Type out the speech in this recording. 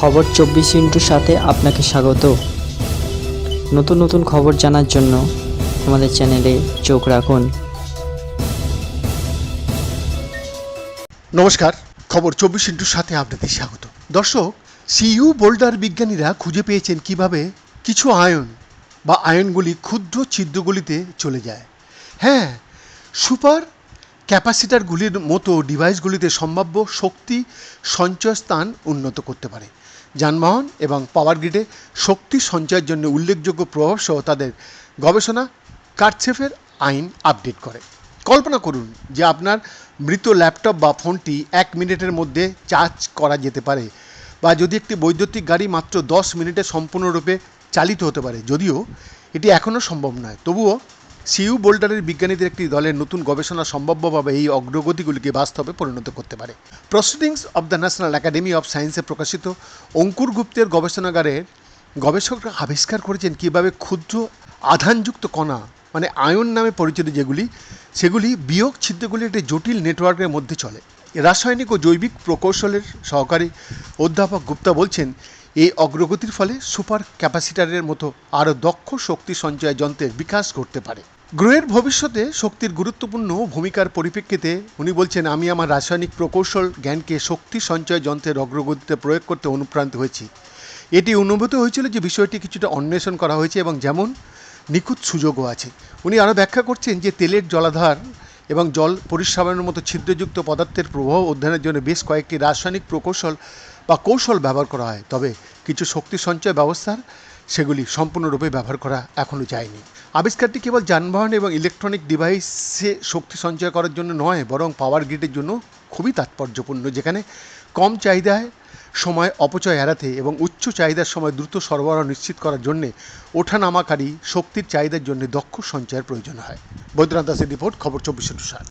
খবর চব্বিশ ইন্টুর সাথে আপনাকে স্বাগত। নতুন নতুন খবর জানার জন্য আমাদের চ্যানেলে চোখ রাখুন। নমস্কার, খবর চব্বিশ ইন্টুর সাথে আপনাদের স্বাগত। দর্শক, সিইউ বোল্ডার বিজ্ঞানীরা খুঁজে পেয়েছেন কীভাবে কিছু আয়ন বা আয়নগুলি ক্ষুদ্র ছিদ্রগুলিতে চলে যায়। হ্যাঁ সুপার ক্যাপাসিটারগুলির মতো ডিভাইসগুলিতে সম্ভাব্য শক্তি, সঞ্চয় স্থান উন্নত করতে পারে। যানবাহন এবং পাওয়ার গ্রিডে শক্তি সঞ্চয়ের জন্য উল্লেখযোগ্য প্রভাব সহ তাদের গবেষণা কার্টসেফের আইন আপডেট করে। কল্পনা করুন যে আপনার মৃত ল্যাপটপ বা ফোনটি এক মিনিটের মধ্যে চার্জ করা যেতে পারে বা যদি একটি বৈদ্যুতিক গাড়ি মাত্র দশ মিনিটে সম্পূর্ণরূপে চালিত হতে পারে। যদিও এটি এখনও সম্ভব নয়, তবুও সিইউ বোল্ডারের বিজ্ঞানীদের একটি দলের নতুন গবেষণা সম্ভাব্যভাবে এই অগ্রগতিগুলিকে বাস্তবে পরিণত করতে পারে। Proceedings of the national academy of সায়েন্সে প্রকাশিত অঙ্কুর গুপ্তের গবেষণাগারের গবেষকরা আবিষ্কার করেছেন কীভাবে ক্ষুদ্র আধানযুক্ত কণা মানে আয়ন নামে পরিচিত যেগুলি, সেগুলি বিয়োগ ছিদ্রগুলির একটি জটিল নেটওয়ার্কের মধ্যে চলে। রাসায়নিক ও জৈবিক প্রকৌশলের সহকারী অধ্যাপক গুপ্তা বলছেন, এই অগ্রগতির ফলে সুপার ক্যাপাসিটারের মতো আরও দক্ষ শক্তি সঞ্চয় যন্ত্রের বিকাশ ঘটতে পারে। গ্রহের ভবিষ্যতে শক্তির গুরুত্বপূর্ণ ভূমিকার পরিপ্রেক্ষিতে উনি বলছেন, আমি আমার রাসায়নিক প্রকৌশল জ্ঞানকে শক্তি সঞ্চয় যন্ত্রের অগ্রগতিতে প্রয়োগ করতে অনুপ্রাণিত হয়েছি। এটি অনুভূত হয়েছিল যে বিষয়টি কিছুটা অন্বেষণ করা হয়েছে এবং যেমন নিখুঁত সুযোগও আছে। উনি আরও ব্যাখ্যা করছেন যে তেলের জলাধার এবং জল পরিশ্রাবণের মতো ছিদ্রযুক্ত পদার্থের প্রভাব অধ্যয়নের জন্য বেশ কয়েকটি রাসায়নিক প্রকৌশল বা কৌশল ব্যবহার করা হয়। তবে কিছু শক্তি সঞ্চয় ব্যবস্থার সেগুলি সম্পূর্ণরূপে ব্যবহার করা এখনও যায়নি। আবিষ্কারটি কেবল যানবাহন এবং ইলেকট্রনিক ডিভাইসে শক্তি সঞ্চয় করার জন্য নয়, বরং পাওয়ার গ্রিডের জন্য খুবই তাৎপর্যপূর্ণ, যেখানে কম চাহিদায় সময় অপচয় এড়াতে এবং উচ্চ চাহিদার সময় দ্রুত সরবরাহ নিশ্চিত করার জন্য ওঠানামাকারী শক্তির চাহিদার জন্য দক্ষ সঞ্চয়ের প্রয়োজন হয়। বৈদ্যনাথ দাসের রিপোর্ট, খবর চব্বিশ সাত